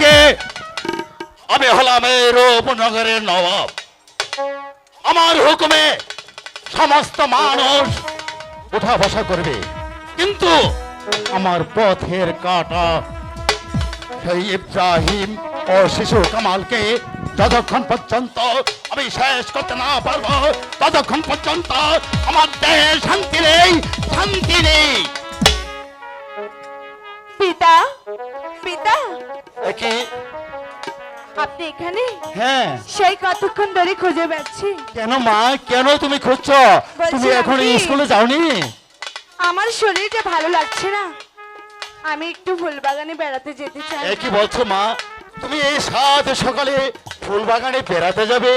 থেকে আমি হলাম এই রূপনগরের নবাব। আমার হুকুমে সমস্ত মানুষ উঠা বসা করবে। কিন্তু আমার পথের কাটা সেই ইব্রাহিম ও শিশু কামালকে যতক্ষণ পর্যন্ত আমি শেষ করতে না পারব ততক্ষণ পর্যন্ত আমার দেহে শান্তি নেই শান্তি নেই। পিতা পিতা? কি আপনি এখানে? হ্যাঁ। সেই কতক্ষণ ধরে খুঁজে পাচ্ছি? কেন মা? কেন তুমি খুঁজছো? তুমি এখন স্কুলে যাওনি? আমার শরীরটা ভালো লাগছে না। আমি একটু ফুলবাগানে বেড়াতে যেতে চাই। কি বলছো মা? তুমি এই সাত সকালে ফুল বাগানে বেড়াতে যাবে?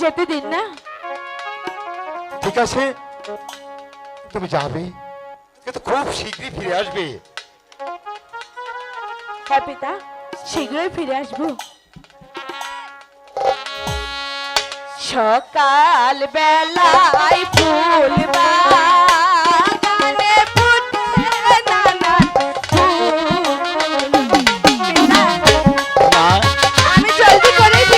যেতে দিন না। ঠিক আছে। তুমি যাবে। কিন্তু খুব শীঘ্রই ফিরে আসবে। হ্যাঁ পিতা শীঘ্রই ফিরে আসব সকাল বেলায় ফুল আমি ফিরে আসব।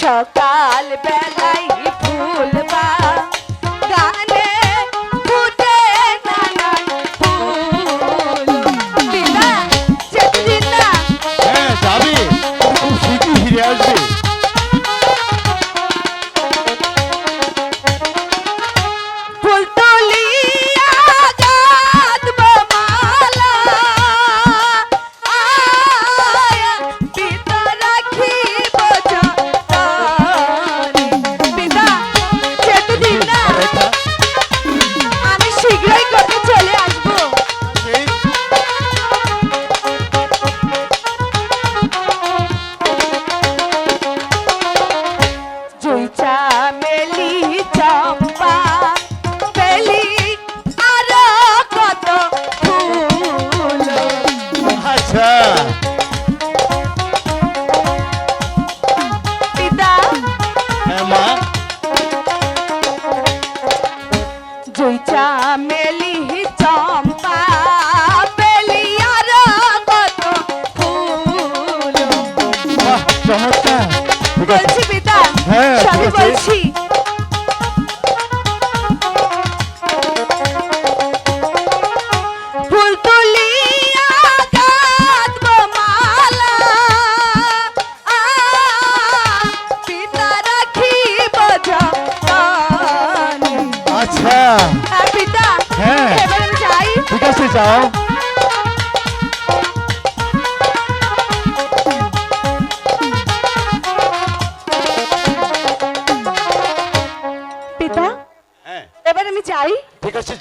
সকাল বেলায়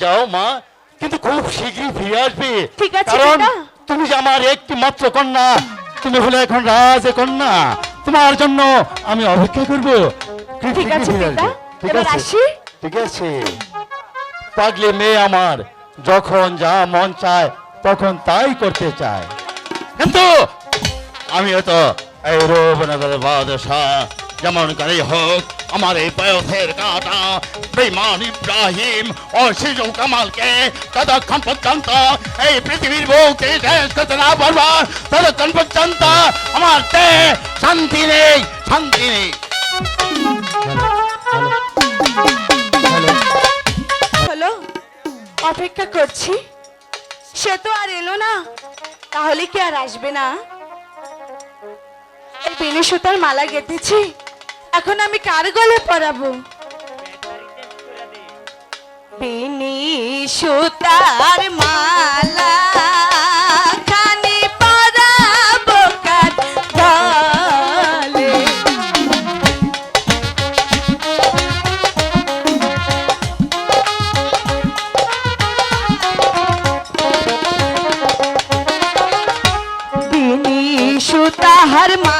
যাও মা। কিন্তু খুব শীঘ্রই ফিরে আসবে। ঠিক আছে, কারণ তুমি যে আমার একটি মাত্র কন্যা তুমি হলে এখন রাজ কন্যা। তোমার জন্য আমি অপেক্ষা করব। ঠিক আছে, ঠিক আছে? ঠিক আছে। পাগলে মেয়ে আমার যখন যা মন চায় তখন তাই করতে চায়। কিন্তু আমি তো এই রূপনগরের বাদশাহ যেমন করে হোক আমার এই পথের কাটা বেমান ইব্রাহিম ও শিশু কামালকে ততক্ষণ পর্যন্ত এই পৃথিবীর বুকে শেষ করতে না পারব ততক্ষণ পর্যন্ত আমার শান্তি নেই শান্তি নেই। অপেক্ষা করছি। সে তো আর এলো না, তাহলে কি আর আসবে না? মালা গেঁথেছি। এখন আমি কার গলে বেনি সুতার মালা সুতাহার মালা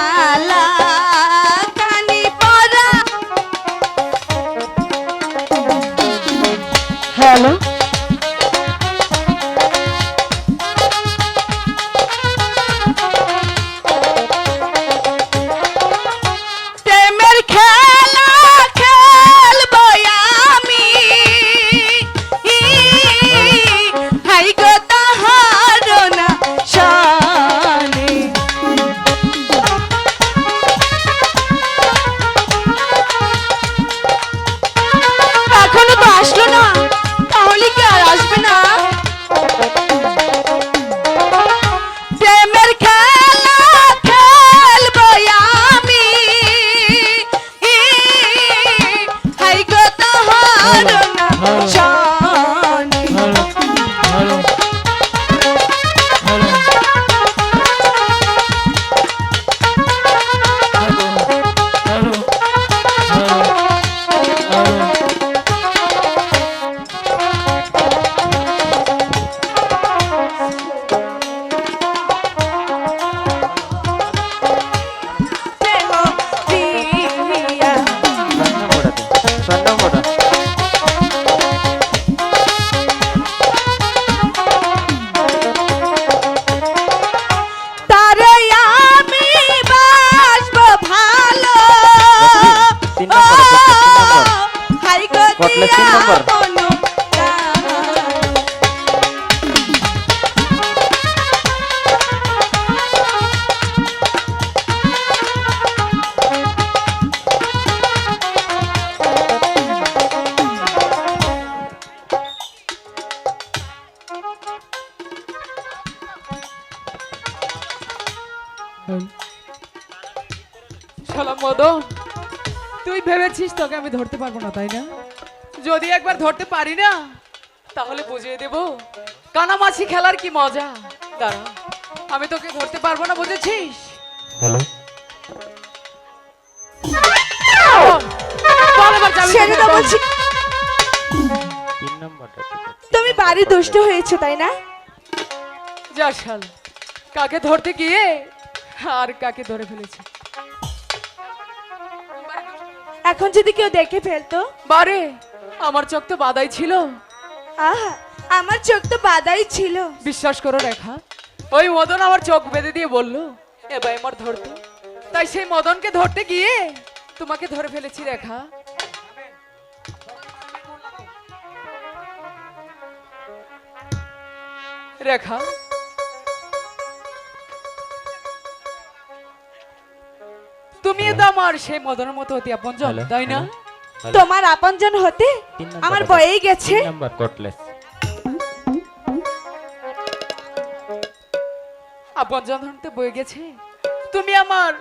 I don't know. আমি ধরতে পারব না তাই না? যদি একবার ধরতে পারি না তাহলে বুঝিয়ে দেব কানামাছি খেলার কি মজা। দাঁড়া আমি তোকে ধরতে পারব না বুঝেছিস? হ্যালো। তুমি বাড়ি দুষ্ট হয়েছো তাই না? যা শাল কাকে ধরতে গিয়ে আর কাকে ধরে ফেলেছি। এখন যদি কেউ দেখে ফেলতো? বারে আমার চোখ তো বাদাই ছিল। আহা আমার চোখ তো বাদাই ছিল। বিশ্বাস করো রেখা ওই মদন আমার চোখ বেঁধে দিয়ে বলল এবার আমার ধরতো। তাই সেই মদনকে ধরতে গিয়ে তোমাকে ধরে ফেলেছি রেখা। রেখা তুমি তো আমার সেই মদনের মতো অতি আপনজন তাই না। তোমার আপনজন হতে আমার বয়েই গেছে। কটলেস আপনজন হতে বয়ে গেছে। তুমি আমার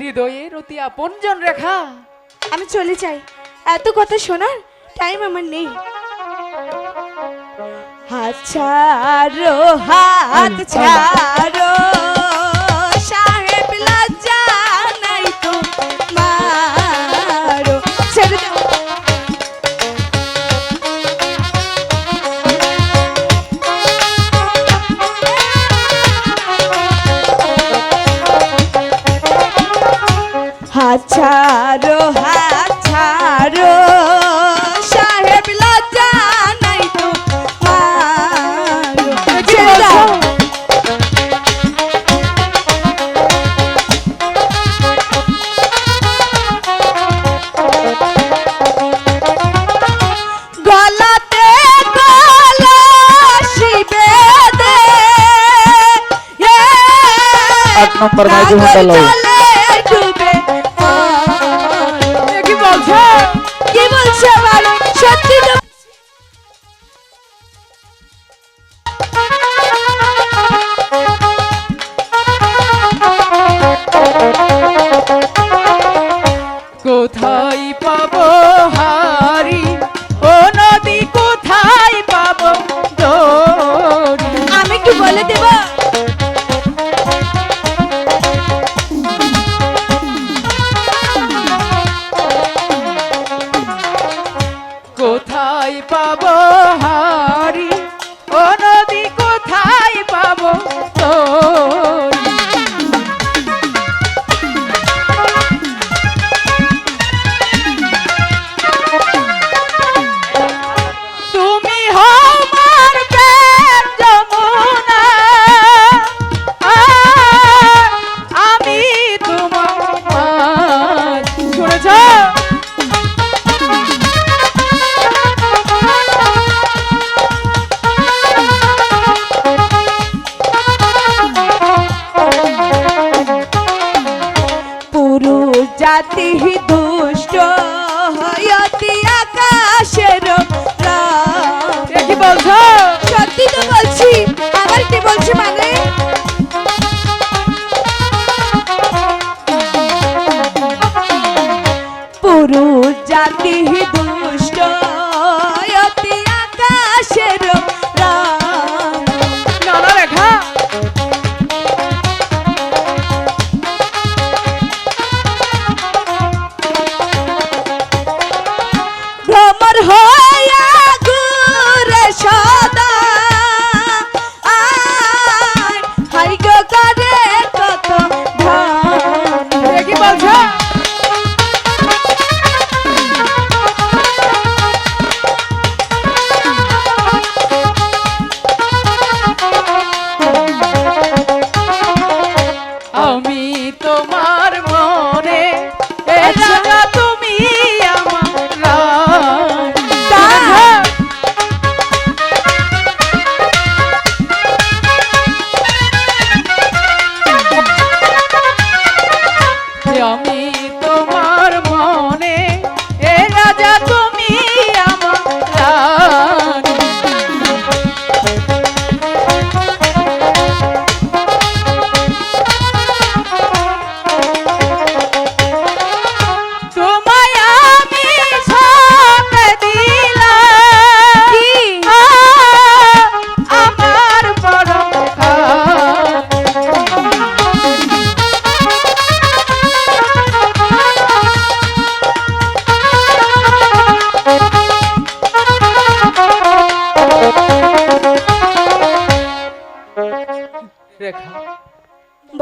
হৃদয়ের অতি আপনজন রেখা। আমি চলে যাই। এত কথা শোনার টাইম আমার নেই। হাত ছাড়ো হাত ছাড়ো। ছাড়ো হাত ছাড়ো। সাহেব লজ্জা নাই তো গলাতে গলাশি বেঁধে এ আট নম্বর মাইজু ভান্ডার কোথায় পাবো হারি? ও নদী কোথায় পাবো? দড়ি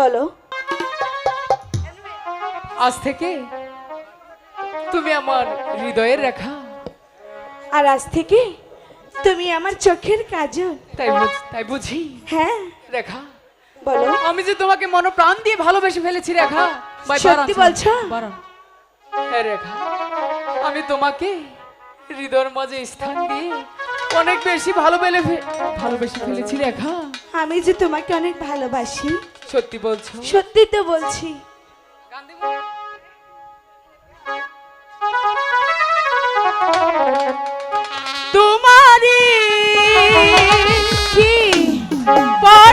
বলো। আজ থেকে তুমি আমার হৃদয়ের রেখা। আর আজ থেকে তুমি আমার চোখের কাজল। তাই তাই বুঝি? হ্যাঁ। রেখা। বলো। আমি যে তোমাকে মনপ্রাণ দিয়ে ভালোবেসে ফেলেছি রেখা। সত্যি বলছো? হ্যাঁ রেখা। আমি তোমাকে হৃদয়ের মাঝে স্থান দিয়ে অনেক বেশি ভালো বেলে ভালোবেসে ফেলেছি রেখা আমি যে তোমাকে অনেক ভালোবাসি। সত্যি বলছো? সত্যি তো বলছি। তোমারি কি পা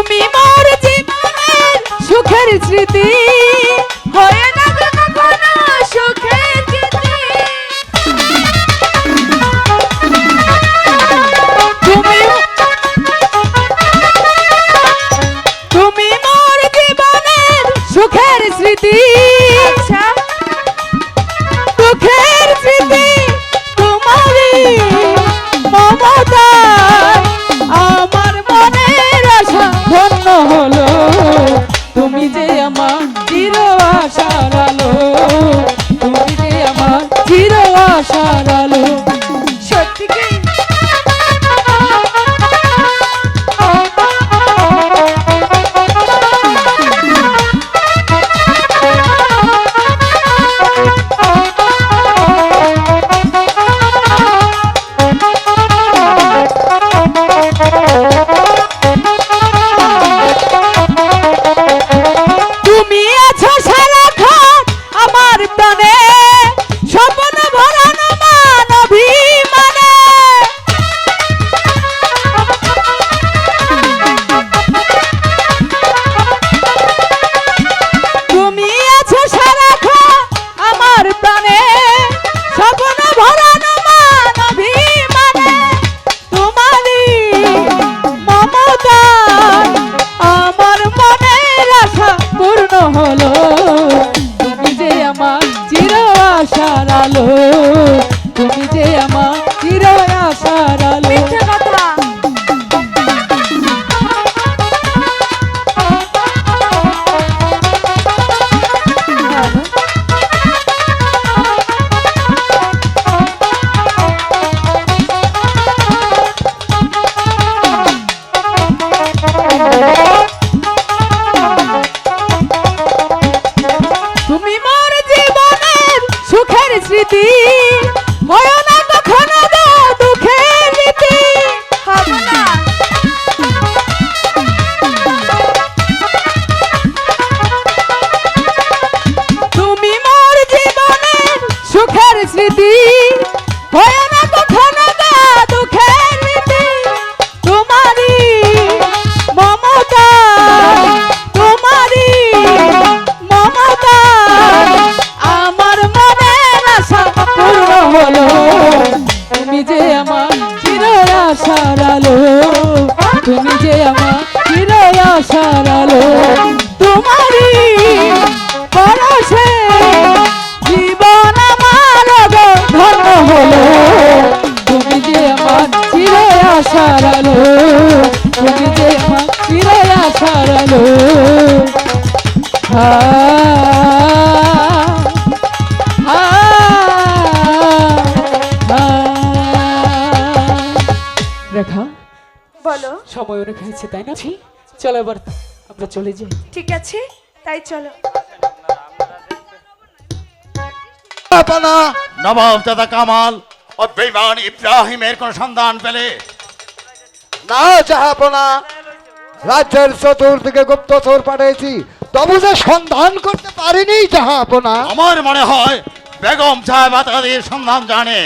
তুমি মোর জীবনের সুখের স্মৃতি হয়ে আশার আলো। বলো। সময় অনেক হয়েছে তাই না? চলো এবার আমরা চলে যাই। ঠিক আছে তাই চলো। আপনা নবাব দাদা কামাল ও বেইমান ইব্রাহিমের কোন সন্ধান পেলে। না জাহাপনা রাজ্যের চতুর্দিকে গুপ্তচর পাঠিয়েছি তবু যে সন্ধান করতে পারিনি জাহাপনা আমার মনে হয় বেগম সাহেব তাদের সন্ধান জানে।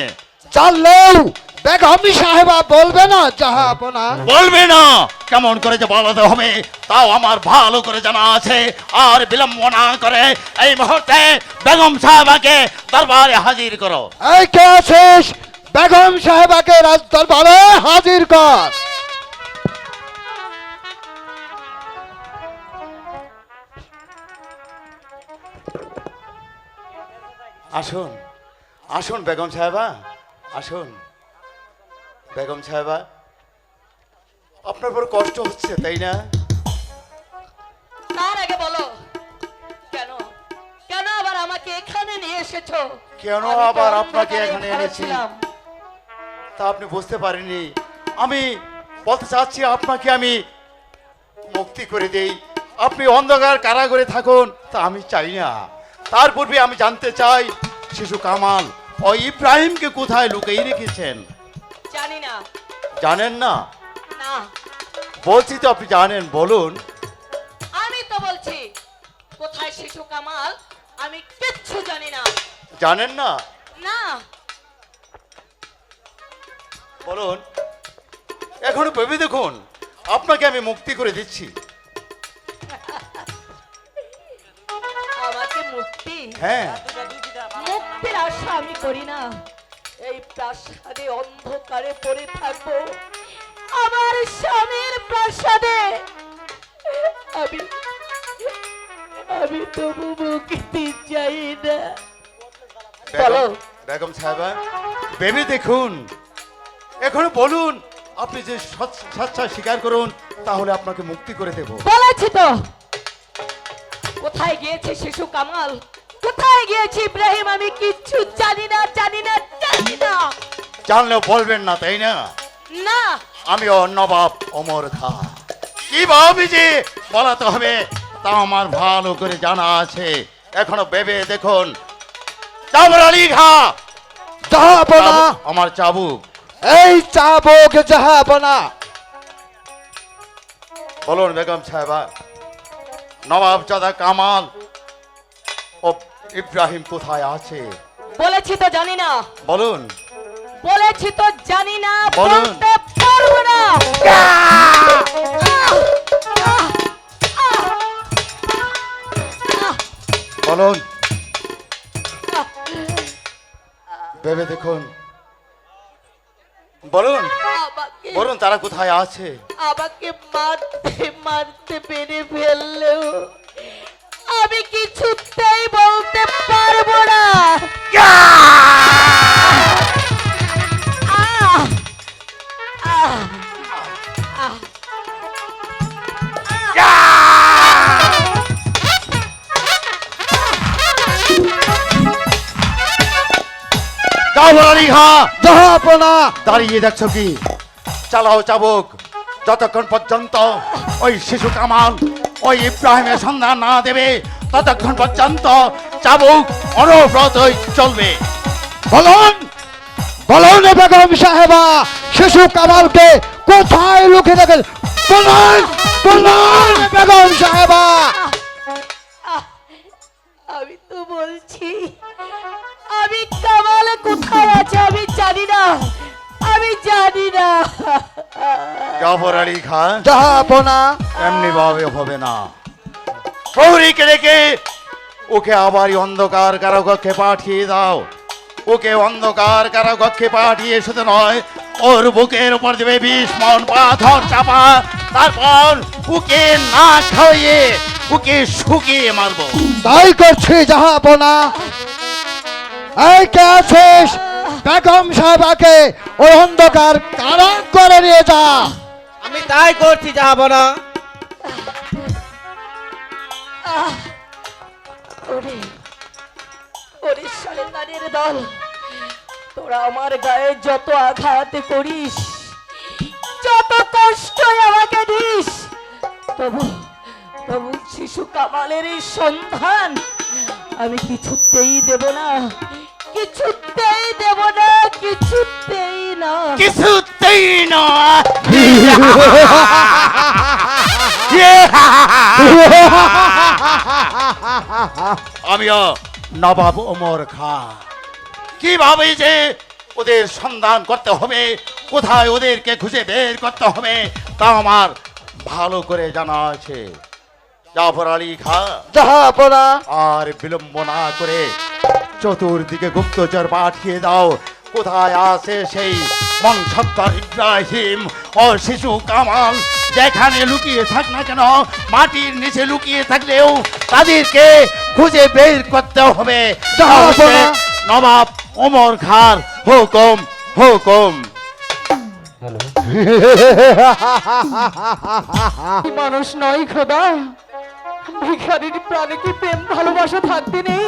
জানলেও বেগমি সাহেবা বলবে না জাহাপনা বলবে না। কেমন করে যে বলাতে হবে তাও আমার ভালো করে জানা আছে। আর বিলম্ব না করে এই মুহূর্তে বেগম সাহেবাকে দরবারে হাজির করো। এই কে আছিস? বেগম সাহেবাকে রাজ দরবারে হাজির কর। আসুন আসুন বেগম সাহেবা আসুন। বেগম সাহেবা আপনার বড় কষ্ট হচ্ছে তাই না? তার আগে বলো কেন? কেন আবার আমাকে এখানে নিয়ে এসেছ? কেন আবার আপনাকে এখানে এনেছি? তা আপনি বুঝতে পারেননি। আমি বলতে চাচ্ছি আপনাকে আমি মুক্তি করে দেই। আপনি অন্ধকার কারাগারে থাকুন তা আমি চাই না। তার পূর্বে আমি জানতে চাই শিশু কামাল ও ইব্রাহিমকে কোথায় লুকিয়ে রেখেছেন? জানি না জানেন না? না। বলছি তো আপনি জানেন বলুন। আমি তো বলছি কোথায় শিশু কামাল? আমি কিচ্ছু জানি না জানেন না? না। বলুন। এখনও ভেবে দেখুন আপনাকে আমি মুক্তি করে দিচ্ছি। আমাকে মুক্তি? হ্যাঁ। মুক্তির আশা আমি করি না। এই প্রাসাদে অন্ধকারে পড়ে থাকব। আমার স্বামীর প্রাসাদে। আমি আমি তবু মুক্তি চাই না। বলো। বেগম বেগম সাহেবা ভেবে দেখুন। এখনও বলুন আপনি যে স্বেচ্ছা স্বীকার করুন তাহলে আপনাকে মুক্তি করে দেব। বলেছি তো। কোথায় গিয়েছে শিশু কামাল? কোথায় গিয়েছে ইব্রাহিম? আমি কিচ্ছু জানি না জানি না। জানলেও বলবেন না তাই না? না। আমি ও নবাব অমর খা। কি ভাবি যে? বলাতে হবে তা আমার ভালো করে জানা আছে। এখনও ভেবে দেখুন। চাবর আলী খা। জাহাপনা আমার চাবুক। এই চাবক জাহাপনা বলুন বেগম সাহেবা নবাব চাদা কামাল ও ইব্রাহিম কোথায় আছে? বলেছি তো জানি না। বলুন। বলেছি তো জানি না বলুন। বলতে পারব না। বলুন। ভেবে দেখুন। বলুন। বলুন তারা কোথায় আছে? আমাকে মারতে মারতে পেরে ফেললেও আমি কিছুতেই বলতে পারব না। দাঁড়িয়ে দেখছ কি? চালাও চাবুক। যতক্ষণ পর্যন্ত ওই শিশু কামাল ওই ইব্রাহিমের সন্ধান না দেবে ততক্ষণ পর্যন্ত চাবুক অনবরতই চলবে। বলুন বলুন বেগম সাহেবা। শিশু কামালকে কোথায় লুকিয়ে রেখে বলুন বলুন বেগম সাহেবা। আমি তো বলছি আমি কামাল কোথায় আছে আমি জানি না আমি জানি না। জাফর আলী খান যাহাপনা এমনি ভাবে হবে না। প্রহরীকে রেখে ওকে আবার অন্ধকার কারাকক্ষে পাঠিয়ে দাও। ওকে অন্ধকার কারাকক্ষে পাঠিয়ে শুধু নয় ওর বুকের উপর দেবে বিষ মন পাথর চাপা। তারপর ওকে না খাইয়ে ওকে শুকিয়ে মারবো। তাই করছি যাহাপনা এই কে আছিস? বেগম সাহেবাকে ওই অন্ধকার কারণ করে নিয়ে যা। আমি তাই করছি যাব না আহ, ওরে ওরে শয়তানের দল। তোরা আমার গায়ে যত আঘাত করিস যত কষ্ট আমাকে দিস তবু তবু শিশু কামালের এই সন্ধান আমি কিছুতেই দেব না। কিছুতেই দেব না কিছুতেই না। কিছুতেই না। আমিও নবাব ওমর খা। কীভাবে যে ওদের সন্ধান করতে হবে কোথায় ওদেরকে খুঁজে বের করতে হবে তা আমার ভালো করে জানা আছে। জাফর আলী খা। যাহাপনা আর বিলম্ব না করে চতুর্দিকে গুপ্তচর পাঠিয়ে দাও। কোথায় আছে সেই বংশধর ইব্রাহিম ও শিশু কামাল? যেখানে লুকিয়ে থাক না কেন মাটির নিচে লুকিয়ে থাকলেও তাদেরকে খুঁজে বের করতে হবে। নবাব ওমর খান হুকুম হুকুম। মানুষ নয় খোদা। ভিখারির প্রাণে কি প্রেম ভালোবাসা থাকতে নেই?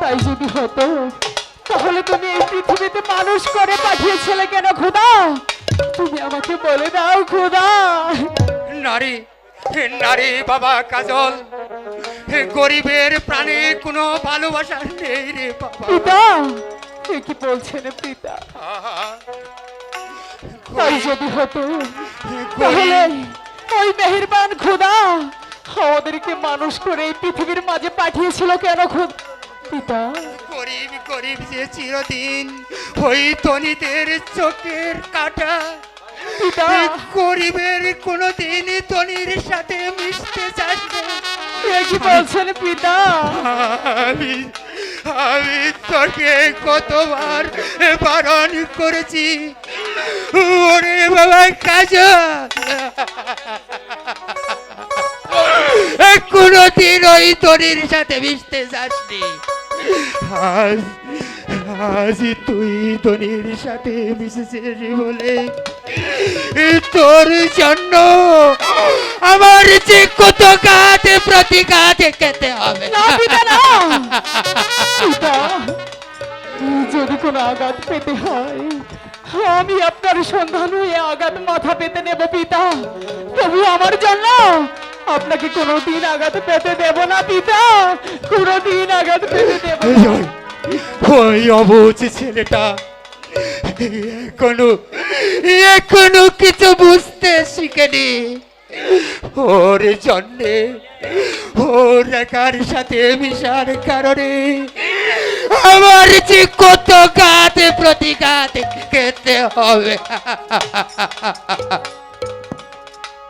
তাই যদি হতো তাহলে তুমি এই পৃথিবীতে মানুষ করে পাঠিয়েছিলে কেন খোদা? তুমি আমাকে বলে দাও খোদা। নারী হে নারী বাবা কাজল হে গরিবের প্রাণে কোনো ভালোবাসা নেই রে বাবা। পিতা এ কি বলছেন পিতা? তাই যদি হতো তাহলে ওই মেহেরবান খোদা আমাদেরকে মানুষ করে এই পৃথিবীর মাঝে পাঠিয়েছিল কেন খোদ? পিতা। গরিব গরিব যে চিরদিন ওই তনিদের চোখের কাটা। গরিবের কোনোদিন তনির সাথে মিশতে চাস কি বলছেন পিতা? আমি আমি তোকে কতবার বারণ করেছি। ওরে বাবা কাজ কোনদিন ওই তরির সাথে মিশতে যাসনি আজ আজ তুই তনির সাথে মিশেছিস বলে তোর জন্য আমার যে কত কাজ প্রতিঘাত খেতে হবে। যদি কোনো আঘাত পেতে হয়, আমি আপনার সন্ধান হয়ে আঘাত মাথা পেতে নেব, পিতা। তবু আমার জন্য আপনাকে কোনোদিন আঘাত পেতে দেব না, পিতা। কোনোদিন আঘাত পেতে দেব। ওই অবুঝ ছেলেটা, এখনও এখনও কিছু বুঝতে শিখেনি। ওর জন্যে, ওর একার সাথে মিশার কারণে আমার যে কত গাতে প্রতিঘাত খেতে হবে।